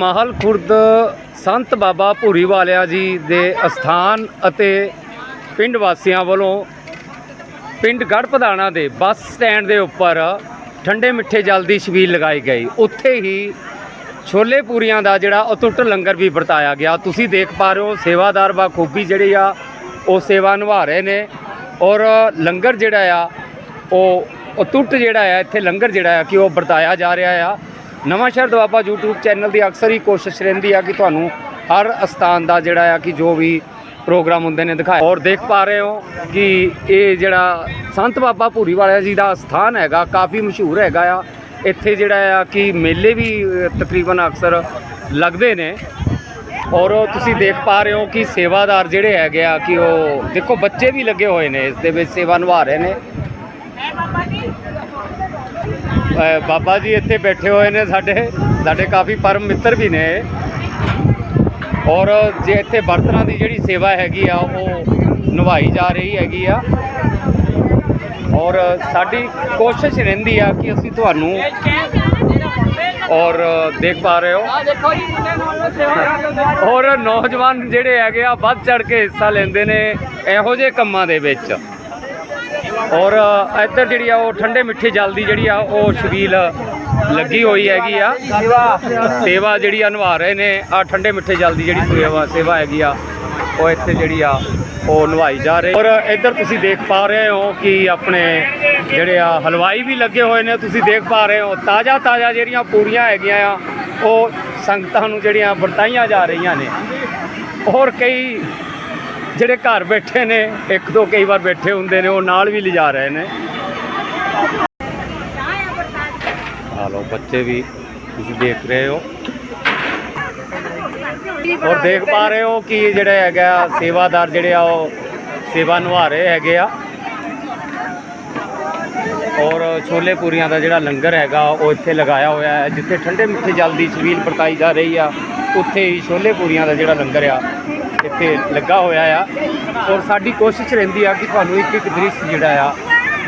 ਮਾਹਲ ਖੁਰਦ ਸੰਤ ਬਾਬਾ ਭੂਰੀ ਵਾਲਿਆ ਜੀ ਦੇ ਅਸਥਾਨ ਅਤੇ ਪਿੰਡ ਵਾਸੀਆਂ ਵੱਲੋਂ ਪਿੰਡ ਗੜ੍ਹ ਦੇ ਬੱਸ ਸਟੈਂਡ ਦੇ ਉੱਪਰ ਠੰਡੇ ਮਿੱਠੇ ਜਲ ਦੀ ਛਬੀਲ ਲਗਾਈ ਗਈ। ਉੱਥੇ ਹੀ ਛੋਲੇ ਪੂਰੀਆਂ ਦਾ ਜਿਹੜਾ ਅਟੁੱਟ ਲੰਗਰ ਵੀ ਵਰਤਾਇਆ ਗਿਆ। ਤੁਸੀਂ ਦੇਖ ਪਾ ਰਹੇ ਹੋ, ਸੇਵਾਦਾਰ ਬਾਖੂਬੀ ਜਿਹੜੇ ਆ, ਉਹ ਸੇਵਾ ਨਿਭਾ ਰਹੇ ਨੇ ਔਰ ਲੰਗਰ ਜਿਹੜਾ ਆ, ਉਹ ਅਟੁੱਟ ਜਿਹੜਾ ਆ, ਇੱਥੇ ਲੰਗਰ ਜਿਹੜਾ ਆ ਕਿ ਉਹ ਵਰਤਾਇਆ ਜਾ ਰਿਹਾ ਆ। ਨਵਾਂ ਸ਼ਹਿਰ ਦੁਆਬਾ YouTube ਚੈਨਲ ਦੀ ਅਕਸਰ ਹੀ ਕੋਸ਼ਿਸ਼ ਰਹਿੰਦੀ ਆ ਕਿ ਤੁਹਾਨੂੰ ਹਰ ਅਸਥਾਨ ਦਾ ਜਿਹੜਾ ਆ ਕਿ ਜੋ ਵੀ ਪ੍ਰੋਗਰਾਮ ਹੁੰਦੇ ਨੇ ਦਿਖਾਇਆ ਔਰ ਦੇਖ ਪਾ ਰਹੇ ਹੋ ਕਿ ਇਹ ਜਿਹੜਾ ਸੰਤ ਬਾਬਾ ਭੂਰੀ ਵਾਲਾ ਜੀ ਦਾ ਸਥਾਨ ਹੈਗਾ, ਕਾਫੀ ਮਸ਼ਹੂਰ ਹੈਗਾ ਆ। ਇੱਥੇ ਜਿਹੜਾ ਆ ਕਿ ਮੇਲੇ ਵੀ ਤਕਰੀਬਨ ਅਕਸਰ ਲੱਗਦੇ ਨੇ। ਔਰ ਤੁਸੀਂ ਦੇਖ ਪਾ ਰਹੇ ਹੋ ਕਿ ਸੇਵਾਦਾਰ ਜਿਹੜੇ ਹੈਗੇ ਆ ਕਿ ਉਹ ਦੇਖੋ, ਬੱਚੇ ਵੀ ਲੱਗੇ ਹੋਏ ਨੇ, ਇਸ ਦੇ ਵਿੱਚ ਸੇਵਾ ਨਿਭਾ ਰਹੇ ਨੇ। ਬਾਬਾ ਜੀ ਇੱਥੇ ਬੈਠੇ ਹੋਏ ਨੇ ਸਾਡੇ ਸਾਡੇ ਕਾਫੀ ਪਰਮ ਮਿੱਤਰ ਵੀ ਨੇ। ਔਰ ਜੇ ਇੱਥੇ ਬਰਤਨਾਂ ਦੀ ਜਿਹੜੀ ਸੇਵਾ ਹੈਗੀ ਆ, ਉਹ ਨਿਭਾਈ ਜਾ ਰਹੀ ਹੈਗੀ ਆ। ਔਰ ਸਾਡੀ ਕੋਸ਼ਿਸ਼ ਰਹਿੰਦੀ ਆ ਕਿ ਅਸੀਂ ਤੁਹਾਨੂੰ ਔਰ ਦੇਖ ਪਾ ਰਹੇ ਹੋ। ਔਰ ਨੌਜਵਾਨ ਜਿਹੜੇ ਹੈਗੇ ਆ, ਵੱਧ ਚੜ ਕੇ ਹਿੱਸਾ ਲੈਂਦੇ ਨੇ ਇਹੋ ਜਿਹੇ ਕੰਮਾਂ ਦੇ ਵਿੱਚ। ਔਰ ਇੱਧਰ ਜਿਹੜੀ ਆ ਉਹ ਠੰਡੇ ਮਿੱਠੇ ਜਲ ਦੀ ਜਿਹੜੀ ਆ ਉਹ ਛਬੀਲ ਲੱਗੀ ਹੋਈ ਹੈਗੀ ਆ। ਸੇਵਾ। ਜਿਹੜੀ ਆ ਨਿਭਾ ਰਹੇ ਨੇ। ਆ ਠੰਡੇ ਮਿੱਠੇ ਜਲ ਦੀ ਜਿਹੜੀ ਸੇਵਾ ਸੇਵਾ ਹੈਗੀ ਆ ਉਹ ਇੱਥੇ ਜਿਹੜੀ ਆ ਉਹ ਨਿਭਾਈ ਜਾ ਰਹੀ। ਔਰ ਇੱਧਰ ਤੁਸੀਂ ਦੇਖ ਪਾ ਰਹੇ ਹੋ ਕਿ ਆਪਣੇ ਜਿਹੜੇ ਆ ਹਲਵਾਈ ਵੀ ਲੱਗੇ ਹੋਏ ਨੇ ਤੁਸੀਂ ਦੇਖ ਪਾ ਰਹੇ ਹੋ। ਤਾਜ਼ਾ ਤਾਜ਼ਾ ਜਿਹੜੀਆਂ ਪੂਰੀਆਂ ਹੈਗੀਆਂ ਆ ਉਹ ਸੰਗਤਾਂ ਨੂੰ ਜਿਹੜੀਆਂ ਵਰਤਾਈਆਂ ਜਾ ਰਹੀਆਂ ਨੇ। ਔਰ ਕਈ ਜਿਹੜੇ ਘਰ ਬੈਠੇ ਨੇ, ਇੱਕ ਦੋ ਕਈ ਵਾਰ ਬੈਠੇ ਹੁੰਦੇ ਨੇ, ਉਹ ਨਾਲ ਵੀ ਲਿਜਾ ਰਹੇ ਨੇ। ਆ ਲੋ ਬੱਚੇ ਵੀ ਤੁਸੀਂ ਦੇਖ ਰਹੇ ਹੋ। ਔਰ ਦੇਖ ਪਾ ਰਹੇ ਹੋ ਕਿ ਜਿਹੜੇ ਹੈਗਾ, ਸੇਵਾਦਾਰ ਜਿਹੜੇ ਆ, ਉਹ ਸੇਵਾ ਨਿਭਾ ਰਹੇ ਹੈਗੇ ਆ। ਔਰ ਛੋਲੇ ਪੂਰੀਆਂ ਦਾ ਜਿਹੜਾ ਲੰਗਰ ਹੈਗਾ, ਉਹ ਇੱਥੇ ਲਗਾਇਆ ਹੋਇਆ ਹੈ, ਜਿੱਥੇ ਠੰਡੇ ਮਿੱਠੇ ਜਲ ਦੀ ਛਬੀਲ ਪਰਤਾਈ ਜਾ ਰਹੀ ਆ, ਉੱਥੇ ਹੀ ਛੋਲੇ ਪੂਰੀਆਂ ਦਾ ਜਿਹੜਾ ਲੰਗਰ ਆ ਇੱਥੇ ਲੱਗਾ ਹੋਇਆ ਆ। ਔਰ ਸਾਡੀ ਕੋਸ਼ਿਸ਼ ਰਹਿੰਦੀ ਆ ਕਿ ਤੁਹਾਨੂੰ ਇੱਕ ਇੱਕ ਦ੍ਰਿਸ਼ ਜਿਹੜਾ ਆ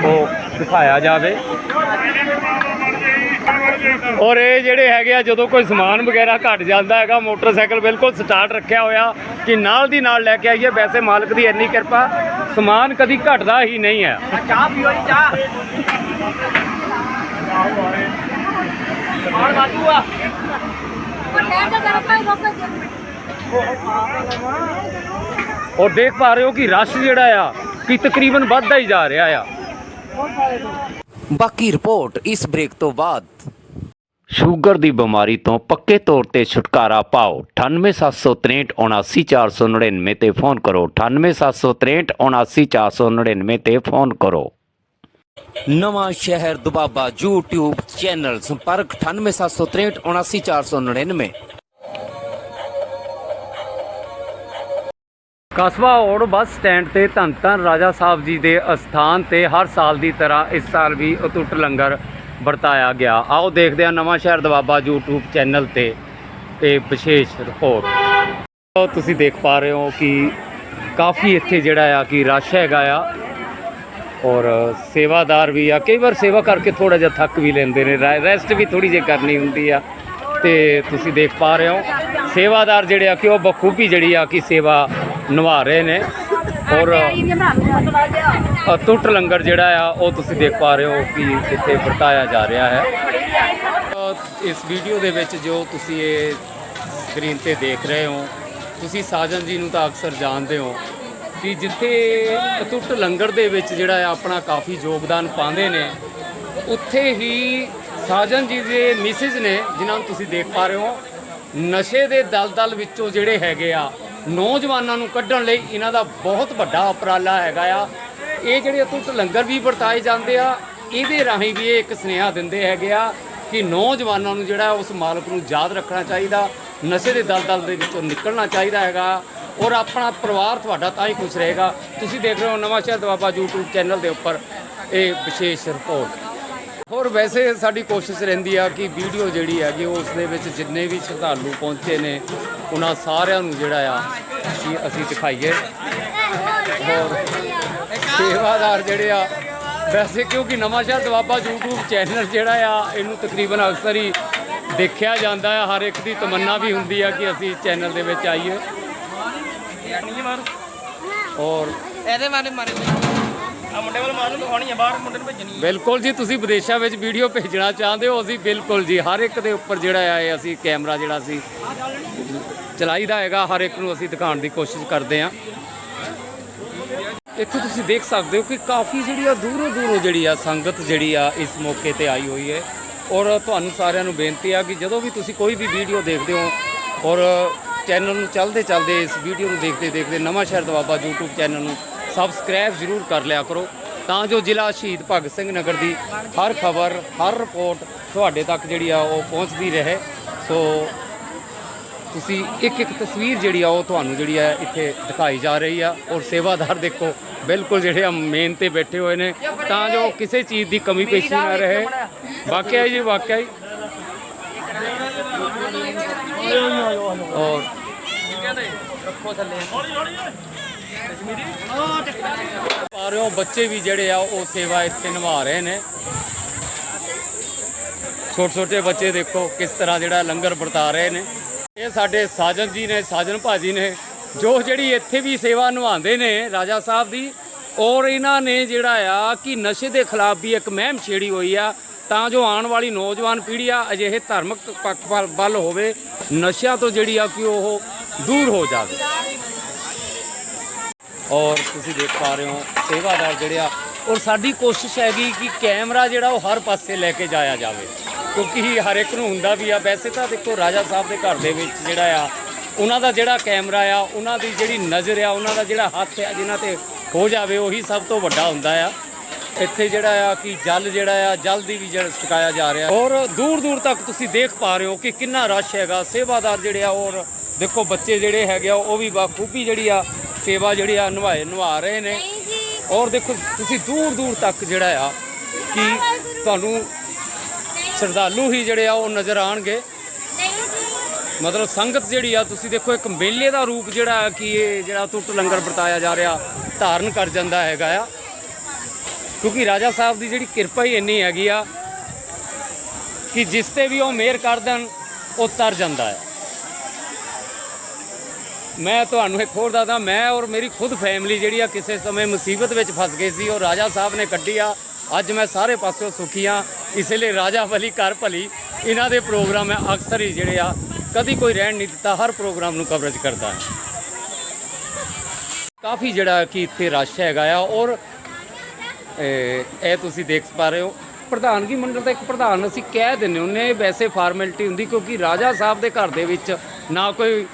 ਉਹ ਦਿਖਾਇਆ ਜਾਵੇ। ਔਰ ਇਹ ਜਿਹੜੇ ਹੈਗੇ ਆ ਜਦੋਂ ਕੋਈ ਸਮਾਨ ਵਗੈਰਾ ਘਟ ਜਾਂਦਾ ਹੈਗਾ ਮੋਟਰਸਾਈਕਲ ਬਿਲਕੁਲ ਸਟਾਰਟ ਰੱਖਿਆ ਹੋਇਆ ਕਿ ਨਾਲ ਦੀ ਨਾਲ ਲੈ ਕੇ ਆਈਏ ਵੈਸੇ ਮਾਲਕ ਦੀ ਇੰਨੀ ਕਿਰਪਾ ਸਮਾਨ ਕਦੀ ਘਟਦਾ ਹੀ ਨਹੀਂ ਹੈ। ਚਾਹ ਪੀਓ ਜੀ ਚਾਹ। ਆਣ ਬਾਜੂ ਆ? ਔਰ ਦੇਖ ਪਾ ਰਹੇ ਹੋ ਕਿ ਰਸ਼ ਜਿਹੜਾ ਆ ਕਿ ਤਕਰੀਬਨ ਵੱਧਦਾ ਹੀ ਜਾ ਰਿਹਾ ਆ। ਬਾਕੀ ਰਿਪੋਰਟ ਇਸ ਬ੍ਰੇਕ ਤੋਂ ਬਾਅਦ। ਸ਼ੂਗਰ ਦੀ ਬਿਮਾਰੀ ਤੋਂ ਪੱਕੇ ਤੌਰ ਤੇ ਛੁਟਕਾਰਾ ਪਾਓ। 9876379499 ਤੇ ਫੋਨ ਕਰੋ। 9876379499 ਤੇ ਫੋਨ ਕਰੋ। ਨਵਾਂ ਸ਼ਹਿਰ ਦੁਬਾਬਾ YouTube ਚੈਨਲ ਸੰਪਰਕ 9876379499 ਕਸਬਾ ਔੜ ਬੱਸ ਸਟੈਂਡ ਤੇ ਧੰਨ ਧੰਨ ਰਾਜਾ ਸਾਹਿਬ ਜੀ ਦੇ ਅਸਥਾਨ ਤੇ ਹਰ ਸਾਲ ਦੀ ਤਰ੍ਹਾਂ ਇਸ ਸਾਲ ਵੀ ਅਟੁੱਟ ਲੰਗਰ ਵਰਤਾਇਆ ਗਿਆ। ਆਓ ਦੇਖਦੇ ਹਾਂ ਨਵਾਂ ਸ਼ਹਿਰ ਦਵਾਬਾ YouTube ਚੈਨਲ ਤੇ ਇਹ ਵਿਸ਼ੇਸ਼ ਰਿਪੋਰਟ। ਤੁਸੀਂ ਦੇਖ ਪਾ ਰਹੇ ਹੋ ਕਿ ਕਾਫੀ ਇੱਥੇ ਜਿਹੜਾ ਆ ਕਿ ਰਸ਼ ਹੈਗਾ ਆ ਔਰ ਸੇਵਾਦਾਰ ਵੀ ਆ। ਕਈ ਵਾਰ ਸੇਵਾ ਕਰਕੇ ਥੋੜਾ ਜਿਹਾ ਥੱਕ ਵੀ ਲੈਂਦੇ ਨੇ ਰੈਸਟ ਵੀ ਥੋੜੀ ਜਿਹੀ ਕਰਨੀ ਹੁੰਦੀ ਆ। ਤੇ ਤੁਸੀਂ ਦੇਖ ਪਾ ਰਹੇ ਹੋ ਸੇਵਾਦਾਰ ਜਿਹੜੇ ਆ ਕਿ ਉਹ ਬਖੂਬੀ ਜਿਹੜੀ ਆ ਕਿ ਸੇਵਾ ਨਿਭਾ ਰਹੇ ਨੇ ਔਰ ਅਤੁੱਟ ਲੰਗਰ ਜਿਹੜਾ ਆ, ਉਹ ਤੁਸੀਂ ਦੇਖ ਪਾ ਰਹੇ ਹੋ ਕਿ ਇੱਥੇ ਵਰਤਾਇਆ ਜਾ ਰਿਹਾ ਹੈ। ਇਸ ਵੀਡੀਓ ਦੇ ਵਿੱਚ ਜੋ ਤੁਸੀਂ ਇਹ ਸਕਰੀਨ ਤੇ ਦੇਖ ਰਹੇ ਹੋ, ਤੁਸੀਂ ਸਾਜਨ ਜੀ ਨੂੰ ਤਾਂ ਅਕਸਰ ਜਾਣਦੇ ਹੋ ਕਿ ਜਿੱਥੇ ਅਤੁੱਟ ਲੰਗਰ ਦੇ ਵਿੱਚ ਜਿਹੜਾ ਆ, ਆਪਣਾ ਕਾਫੀ ਯੋਗਦਾਨ ਪਾਉਂਦੇ ਨੇ, ਉੱਥੇ ਹੀ ਸਾਜਨ ਜੀ ਦੇ ਮਿਸਿਸ ਨੇ, ਜਿਨ੍ਹਾਂ ਨੂੰ ਤੁਸੀਂ ਦੇਖ ਪਾ ਰਹੇ ਹੋ, ਨਸ਼ੇ ਦੇ ਦਲਦਲ ਵਿੱਚੋਂ ਜਿਹੜੇ ਹੈਗੇ ਆ ਨੌਜਵਾਨਾਂ ਨੂੰ ਕੱਢਣ ਲਈ ਇਹਨਾਂ ਦਾ ਬਹੁਤ ਵੱਡਾ ਉਪਰਾਲਾ ਹੈਗਾ ਆ। ਇਹ ਜਿਹੜੇ ਅਟੁੱਟ ਲੰਗਰ ਵੀ ਵਰਤਾਏ ਜਾਂਦੇ ਆ, ਇਹਦੇ ਰਾਹੀਂ ਵੀ ਇਹ ਇੱਕ ਸੁਨੇਹਾ ਦਿੰਦੇ ਹੈਗੇ ਆ ਕਿ ਨੌਜਵਾਨਾਂ ਨੂੰ ਜਿਹੜਾ ਉਸ ਮਾਲਕ ਨੂੰ ਯਾਦ ਰੱਖਣਾ ਚਾਹੀਦਾ, ਨਸ਼ੇ ਦੇ ਦਲਦਲ ਦੇ ਵਿੱਚੋਂ ਨਿਕਲਣਾ ਚਾਹੀਦਾ ਹੈਗਾ ਔਰ ਆਪਣਾ ਪਰਿਵਾਰ ਤੁਹਾਡਾ ਤਾਂ ਹੀ ਖੁਸ਼ ਰਹੇਗਾ। ਤੁਸੀਂ ਦੇਖ ਰਹੇ ਹੋ ਨਵਾਂ ਸ਼ਹਿਰ ਦਵਾਬਾ YouTube ਚੈਨਲ ਦੇ ਉੱਪਰ ਇਹ ਵਿਸ਼ੇਸ਼ ਰਿਪੋਰਟ। ਹੋਰ ਵੈਸੇ ਸਾਡੀ ਕੋਸ਼ਿਸ਼ ਰਹਿੰਦੀ ਆ ਕਿ ਵੀਡੀਓ ਜਿਹੜੀ ਹੈਗੀ ਉਸ ਦੇ ਵਿੱਚ ਜਿੰਨੇ ਵੀ ਸ਼ਰਧਾਲੂ ਪਹੁੰਚੇ ਨੇ ਉਹਨਾਂ ਸਾਰਿਆਂ ਨੂੰ ਜਿਹੜਾ ਆ ਕਿ ਅਸੀਂ ਦਿਖਾਈਏ। ਹੋਰ ਸੇਵਾਦਾਰ ਜਿਹੜੇ ਆ ਵੈਸੇ ਕਿਉਂਕਿ ਨਵਾਂ ਸ਼ਹਿਰ ਦਵਾਬਾ YouTube ਚੈਨਲ ਜਿਹੜਾ ਆ ਇਹਨੂੰ ਤਕਰੀਬਨ ਅਕਸਰ ਹੀ ਦੇਖਿਆ ਜਾਂਦਾ ਹੈ ਹਰ ਇੱਕ ਦੀ ਤਮੰਨਾ ਵੀ ਹੁੰਦੀ ਆ ਕਿ ਅਸੀਂ ਚੈਨਲ ਦੇ ਵਿੱਚ ਆਈਏ। ਔਰ ਇਹਦੇ ਮਾਰੇ ਮਾਰੇ। ਆ ਮੁੰਡੇ ਵੱਲ ਮਾਰਨ ਨੂੰ ਆ, ਬਾਹਰ ਮੁੰਡੇ ਨੂੰ ਭੇਜਣੀ ਬਿਲਕੁਲ ਜੀ, ਤੁਸੀਂ ਵਿਦੇਸ਼ਾਂ ਵਿੱਚ ਵੀਡੀਓ ਭੇਜਣਾ ਚਾਹੁੰਦੇ ਹੋ, ਅਸੀਂ ਬਿਲਕੁਲ ਜੀ, ਹਰ ਇੱਕ ਦੇ ਉੱਪਰ ਜਿਹੜਾ ਆ ਅਸੀਂ ਕੈਮਰਾ ਜਿਹੜਾ ਸੀ ਚਲਾਈਦਾ ਹੈਗਾ, ਹਰ ਇੱਕ ਨੂੰ ਅਸੀਂ ਦਿਖਾਉਣ ਦੀ ਕੋਸ਼ਿਸ਼ ਕਰਦੇ ਹਾਂ। ਇੱਥੇ ਤੁਸੀਂ ਦੇਖ ਸਕਦੇ ਹੋ ਕਿ ਕਾਫੀ ਜਿਹੜੀ ਆ, ਦੂਰੋਂ ਦੂਰੋਂ ਜਿਹੜੀ ਆ, ਸੰਗਤ ਜਿਹੜੀ ਆ, ਇਸ ਮੌਕੇ ਤੇ ਆਈ ਹੋਈ ਹੈ। ਔਰ ਤੁਹਾਨੂੰ ਸਾਰਿਆਂ ਨੂੰ ਬੇਨਤੀ ਆ ਕਿ ਜਦੋਂ ਵੀ ਤੁਸੀਂ ਕੋਈ ਵੀ ਵੀਡੀਓ ਦੇਖਦੇ ਹੋ, ਔਰ ਚੈਨਲ ਨੂੰ ਚੱਲਦੇ ਚੱਲਦੇ ਇਸ ਵੀਡੀਓ ਨੂੰ ਦੇਖਦੇ ਦੇਖਦੇ Nawanshahr Doaba YouTube channel ਨੂੰ ਸਬਸਕ੍ਰਾਈਬ ਜ਼ਰੂਰ ਕਰ ਲਿਆ ਕਰੋ ਤਾਂ ਜੋ ਜ਼ਿਲ੍ਹਾ ਸ਼ਹੀਦ ਭਗਤ ਸਿੰਘ ਨਗਰ ਦੀ ਹਰ ਖਬਰ, ਹਰ ਰਿਪੋਰਟ ਤੁਹਾਡੇ ਤੱਕ ਜਿਹੜੀ ਆ ਉਹ ਪਹੁੰਚਦੀ ਰਹੇ। ਸੋ ਤੁਸੀਂ ਇੱਕ ਇੱਕ ਤਸਵੀਰ ਜਿਹੜੀ ਆ ਉਹ ਤੁਹਾਨੂੰ ਜਿਹੜੀ ਆ ਇੱਥੇ ਦਿਖਾਈ ਜਾ ਰਹੀ ਆ ਔਰ ਸੇਵਾਦਾਰ ਦੇਖੋ, ਬਿਲਕੁਲ ਜਿਹੜੇ ਆ ਮੇਨ ਤੇ ਬੈਠੇ ਹੋਏ ਨੇ, ਤਾਂ ਜੋ ਕਿਸੇ ਚੀਜ਼ ਦੀ ਕਮੀ ਪੇਸ਼ੀ ਨਾ ਰਹੇ। ਵਾਕਿਆ ਜੀ, ਵਾਕਿਆ ਹੀ ਔਰ ਰੱਖੋ ਥੱਲੇ ਪਾ ਰਹੇ ਹੋ, ਬੱਚੇ ਵੀ ਜਿਹੜੇ ਆ, ਉਹ ਸੇਵਾ ਇੱਥੇ ਨਿਭਾ ਰਹੇ ਨੇ। ਛੋਟੇ ਛੋਟੇ ਬੱਚੇ ਦੇਖੋ, ਕਿਸ ਤਰ੍ਹਾਂ ਜਿਹੜਾ ਲੰਗਰ ਵਰਤਾ ਰਹੇ ਨੇ। ਇਹ ਸਾਡੇ ਸਾਜਨ ਜੀ ਨੇ, ਸਾਜਨ ਭਾਜੀ ਨੇ, ਜੋ ਜਿਹੜੀ ਇੱਥੇ ਵੀ ਸੇਵਾ ਨਿਭਾਉਂਦੇ ਨੇ, ਰਾਜਾ ਸਾਹਿਬ ਦੀ, ਔਰ ਇਹਨਾਂ ਨੇ ਜਿਹੜਾ ਆ ਕਿ ਨਸ਼ੇ ਦੇ ਖਿਲਾਫ ਵੀ ਇੱਕ ਮਹਿਮ ਛੇੜੀ ਹੋਈ ਆ, ਤਾਂ ਜੋ ਆਉਣ ਵਾਲੀ ਨੌਜਵਾਨ ਪੀੜ੍ਹੀ ਆ, ਅਜਿਹੇ ਧਾਰਮਿਕ ਪੱਖ ਵੱਲ ਵੱਲ ਹੋਵੇ, ਨਸ਼ਿਆਂ ਤੋਂ ਜਿਹੜੀ ਆ ਕਿ ਉਹ ਦੂਰ ਹੋ ਜਾਵੇ। ਔਰ ਤੁਸੀਂ ਦੇਖ ਪਾ ਰਹੇ ਹੋ ਸੇਵਾਦਾਰ ਜਿਹੜੇ ਆ, ਔਰ ਸਾਡੀ ਕੋਸ਼ਿਸ਼ ਹੈਗੀ ਕਿ ਕੈਮਰਾ ਜਿਹੜਾ ਉਹ ਹਰ ਪਾਸੇ ਲੈ ਕੇ ਜਾਇਆ ਜਾਵੇ। ਕਿਉਂਕਿ ਹਰ ਇੱਕ ਨੂੰ ਹੁੰਦਾ ਵੀ ਆ, ਵੈਸੇ ਤਾਂ ਦੇਖੋ ਰਾਜਾ ਸਾਹਿਬ ਦੇ ਘਰ ਦੇ ਵਿੱਚ ਜਿਹੜਾ ਆ, ਉਹਨਾਂ ਦਾ ਜਿਹੜਾ ਕੈਮਰਾ ਆ, ਉਹਨਾਂ ਦੀ ਜਿਹੜੀ ਨਜ਼ਰ ਆ, ਉਹਨਾਂ ਦਾ ਜਿਹੜਾ ਹੱਥ ਆ, ਜਿਨ੍ਹਾਂ ਤੇ ਹੋ ਜਾਵੇ, ਉਹੀ ਸਭ ਤੋਂ ਵੱਡਾ ਹੁੰਦਾ ਆ। ਇੱਥੇ ਜਿਹੜਾ ਆ ਕਿ ਜਲ ਜਿਹੜਾ ਆ, ਜਲ ਦੀ ਵੀ ਜਿਹੜਾ ਛਕਾਇਆ ਜਾ ਰਿਹਾ। ਔਰ ਦੂਰ ਦੂਰ ਤੱਕ ਤੁਸੀਂ ਦੇਖ ਪਾ ਰਹੇ ਹੋ ਕਿ ਕਿੰਨਾ ਰਸ਼ ਹੈਗਾ, ਸੇਵਾਦਾਰ ਜਿਹੜੇ ਆ, ਔਰ ਦੇਖੋ ਬੱਚੇ ਜਿਹੜੇ ਹੈਗੇ ਆ, ਉਹ ਵੀ ਬਾਖੂਬੀ ਜਿਹੜੀ ਆ ਸੇਵਾ ਜਿਹੜੀ ਆ ਨਿਭਾਏ ਨਿਭਾ ਰਹੇ ਨੇ। ਔਰ ਦੇਖੋ ਤੁਸੀਂ ਦੂਰ ਦੂਰ ਤੱਕ ਜਿਹੜਾ ਆ ਕਿ ਤੁਹਾਨੂੰ ਸ਼ਰਧਾਲੂ ਹੀ ਜਿਹੜੇ ਆ ਉਹ ਨਜ਼ਰ ਆਣਗੇ। ਮਤਲਬ ਸੰਗਤ ਜਿਹੜੀ ਆ ਤੁਸੀਂ ਦੇਖੋ ਇੱਕ ਮੇਲੇ ਦਾ ਰੂਪ ਜਿਹੜਾ ਆ ਕਿ ਇਹ ਜਿਹੜਾ ਟੁੱਟ ਲੰਗਰ ਵਰਤਾਇਆ ਜਾ ਰਿਹਾ ਧਾਰਨ ਕਰ ਜਾਂਦਾ ਹੈਗਾ ਆ। ਕਿਉਂਕਿ ਰਾਜਾ ਸਾਹਿਬ ਦੀ ਜਿਹੜੀ ਕਿਰਪਾ ਹੀ ਇੰਨੀ ਹੈਗੀ ਆ ਕਿ ਜਿਸ ਤੇ ਵੀ ਉਹ ਮਿਹਰ ਕਰ ਦੇਣ ਉਹ ਤਰ ਜਾਂਦਾ ਹੈ ਮੈਂ ਤੁਹਾਨੂੰ ਇੱਕ ਹੋਰ ਦੱਸਦਾ, ਮੈਂ ਔਰ ਮੇਰੀ ਖੁਦ ਫੈਮਿਲੀ ਜਿਹੜੀ ਆ ਕਿਸੇ ਸਮੇਂ ਮੁਸੀਬਤ ਵਿੱਚ ਫਸ ਗਈ ਸੀ ਔਰ ਰਾਜਾ ਸਾਹਿਬ ਨੇ ਕੱਢੀ ਆ। ਅੱਜ ਮੈਂ ਸਾਰੇ ਪਾਸਿਓਂ ਸੁਖੀ ਆ, ਇਸ ਲਈ ਰਾਜਾ ਭਲੀ ਘਰ ਭਲੀ, ਇਹਨਾਂ ਦੇ ਪ੍ਰੋਗਰਾਮ ਹੈ ਅਕਸਰ ਹੀ ਜਿਹੜੇ ਆ, ਕਦੀ ਕੋਈ ਰਹਿਣ ਨਹੀਂ ਦਿੱਤਾ, ਹਰ ਪ੍ਰੋਗਰਾਮ ਨੂੰ ਕਵਰੇਜ ਕਰਦਾ ਹੈ। ਕਾਫੀ ਜਿਹੜਾ ਕਿ ਇੱਥੇ ਰਸ਼ ਹੈਗਾ ਆ, ਔਰ ਇਹ ਤੁਸੀਂ ਦੇਖ ਪਾ ਰਹੇ ਹੋ। ਪ੍ਰਧਾਨਗੀ ਮੰਡਲ ਦਾ ਇੱਕ ਪ੍ਰਧਾਨ ਅਸੀਂ ਕਹਿ ਦਿੰਨੇ ਹੁੰਨੇ ਵੈਸੇ ਫਾਰਮੈਲਿਟੀ ਹੁੰਦੀ, ਕਿਉਂਕਿ ਰਾਜਾ ਸਾਹਿਬ ਦੇ ਘਰ ਦੇ ਵਿੱਚ ਨਾ ਕੋਈ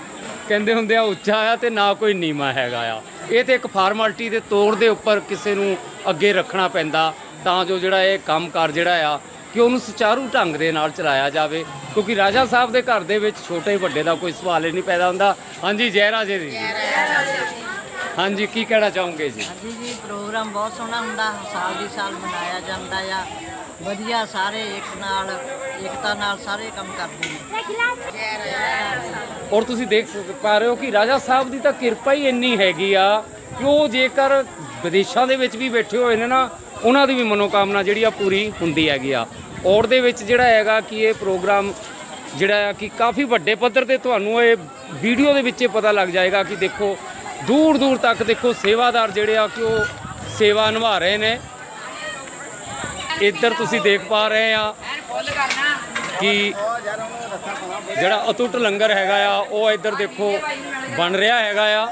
ਕਹਿੰਦੇ ਹੁੰਦੇ ਆ ਉੱਚਾ ਆ ਤੇ ਨਾ ਕੋਈ ਨੀਵਾ ਹੈਗਾ ਆ। ਇਹ ਤੇ ਇੱਕ ਫਾਰਮੈਲਿਟੀ ਦੇ ਤੌਰ ਦੇ ਉੱਪਰ ਕਿਸੇ ਨੂੰ ਅੱਗੇ ਰੱਖਣਾ ਪੈਂਦਾ ਤਾਂ ਜੋ ਜਿਹੜਾ ਇਹ ਕੰਮਕਾਰ ਜਿਹੜਾ ਆ ਕਿ ਉਹਨੂੰ ਸੁਚਾਰੂ ਢੰਗ ਦੇ ਨਾਲ ਚਲਾਇਆ ਜਾਵੇ। ਕਿਉਂਕਿ ਰਾਜਾ ਸਾਹਿਬ ਦੇ ਘਰ ਦੇ ਵਿੱਚ ਛੋਟੇ ਵੱਡੇ ਦਾ ਕੋਈ ਸਵਾਲ ਹੀ ਨਹੀਂ ਪੈਦਾ ਹੁੰਦਾ। ਹਾਂਜੀ ਜੈ ਰਾਜੇ ਦੀ। ਹਾਂਜੀ ਕੀ ਕਹਿਣਾ ਚਾਹੋਗੇ ਜੀ? ਹਾਂਜੀ ਜੀ ਪ੍ਰੋਗਰਾਮ ਬਹੁਤ ਸੋਹਣਾ ਹੁੰਦਾ। ਸਾਲ ਦੀ ਸਾਲ ਮਨਾਇਆ ਜਾਂਦਾ ਆ। ਵਧੀਆ ਸਾਰੇ ਇੱਕ ਨਾਲ ਇਕਤਾ ਨਾਲ ਸਾਰੇ ਕੰਮ ਕਰਦੇ ਨੇ। ਔਰ ਤੁਸੀਂ ਦੇਖ ਪਾ ਰਹੇ ਹੋ ਕਿ ਰਾਜਾ ਸਾਹਿਬ ਦੀ ਤਾਂ ਕਿਰਪਾ ਹੀ ਇੰਨੀ ਹੈਗੀ ਆ ਕਿ ਉਹ ਜੇਕਰ ਵਿਦੇਸ਼ਾਂ ਦੇ ਵਿੱਚ ਵੀ ਬੈਠੇ ਹੋਏ ਨੇ ਨਾ, ਉਹਨਾਂ ਦੀ ਵੀ ਮਨੋਕਾਮਨਾ ਜਿਹੜੀ ਆ ਪੂਰੀ ਹੁੰਦੀ ਹੈਗੀ ਆ। ਔਰ ਦੇ ਵਿੱਚ ਜਿਹੜਾ ਹੈਗਾ ਕਿ ਇਹ ਪ੍ਰੋਗਰਾਮ ਜਿਹੜਾ ਆ ਕਿ ਕਾਫੀ ਵੱਡੇ ਪੱਧਰ ਤੇ ਤੁਹਾਨੂੰ ਇਹ ਵੀਡੀਓ ਦੇ ਵਿੱਚ ਹੀ ਪਤਾ ਲੱਗ ਜਾਏਗਾ ਕਿ ਦੇਖੋ ਦੂਰ ਦੂਰ ਤੱਕ ਦੇਖੋ ਸੇਵਾਦਾਰ ਜਿਹੜੇ ਆ ਕਿ ਉਹ ਸੇਵਾ ਨਿਭਾ ਰਹੇ ਨੇ। ਇੱਧਰ ਤੁਸੀਂ ਦੇਖ ਪਾ ਰਹੇ ਆ ਕਿ ਜਿਹੜਾ ਅਤੁੱਟ ਲੰਗਰ ਹੈਗਾ ਆ ਉਹ ਇੱਧਰ ਦੇਖੋ ਬਣ ਰਿਹਾ ਹੈਗਾ ਆ।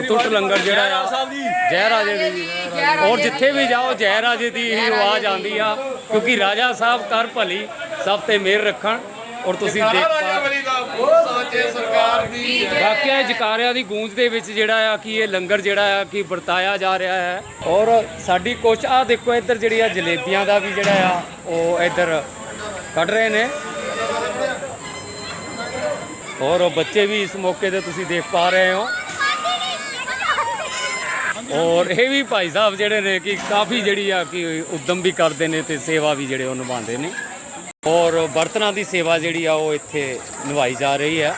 ਅਤੁੱਟ ਲੰਗਰ ਜਿਹੜਾ ਆ ਜੈ। ਰਾਜੇ ਦੀ। ਔਰ ਜਿੱਥੇ ਵੀ ਜਾਓ ਜੈ ਰਾਜੇ ਦੀ ਹੀ ਆਵਾਜ਼ ਆਉਂਦੀ ਆ ਕਿਉਂਕਿ ਰਾਜਾ ਸਾਹਿਬ ਕਰ ਭਲੀ ਸਭ ਤੇ ਮਿਹਰ ਰੱਖਣ। ਔਰ ਤੁਸੀਂ ਦੇਖ ਪਾ ਵਾਕਿਆ ਜਕਾਰਿਆਂ ਦੀ ਗੂੰਜ ਦੇ ਵਿੱਚ ਜਿਹੜਾ ਆ ਕਿ ਇਹ ਲੰਗਰ ਜਿਹੜਾ ਆ ਕਿ ਵਰਤਾਇਆ ਜਾ ਰਿਹਾ ਹੈ। ਔਰ ਸਾਡੀ ਕੋਸ਼ ਆ ਦੇਖੋ ਇੱਧਰ ਜਿਹੜੀ ਆ ਜਲੇਬੀਆਂ ਦਾ ਵੀ ਜਿਹੜਾ ਆ ਉਹ ਇੱਧਰ ਕੱਢ ਰਹੇ ਨੇ। ਔਰ ਉਹ ਬੱਚੇ ਵੀ ਇਸ ਮੌਕੇ ਤੇ ਤੁਸੀਂ ਦੇਖ ਪਾ ਰਹੇ ਹੋ। ਔਰ ਇਹ ਵੀ ਭਾਈ ਸਾਹਿਬ ਜਿਹੜੇ ਨੇ ਕਿ ਕਾਫੀ ਜਿਹੜੀ ਆ ਕਿ ਉਦਮ ਵੀ ਕਰਦੇ ਨੇ ਤੇ ਸੇਵਾ ਵੀ ਜਿਹੜੇ ਉਹ ਨਿਭਾਉਂਦੇ ਨੇ। ਔਰ ਬਰਤਨਾਂ ਦੀ ਸੇਵਾ ਜਿਹੜੀ ਆ ਉਹ ਇੱਥੇ ਨਿਭਾਈ ਜਾ ਰਹੀ ਹੈ।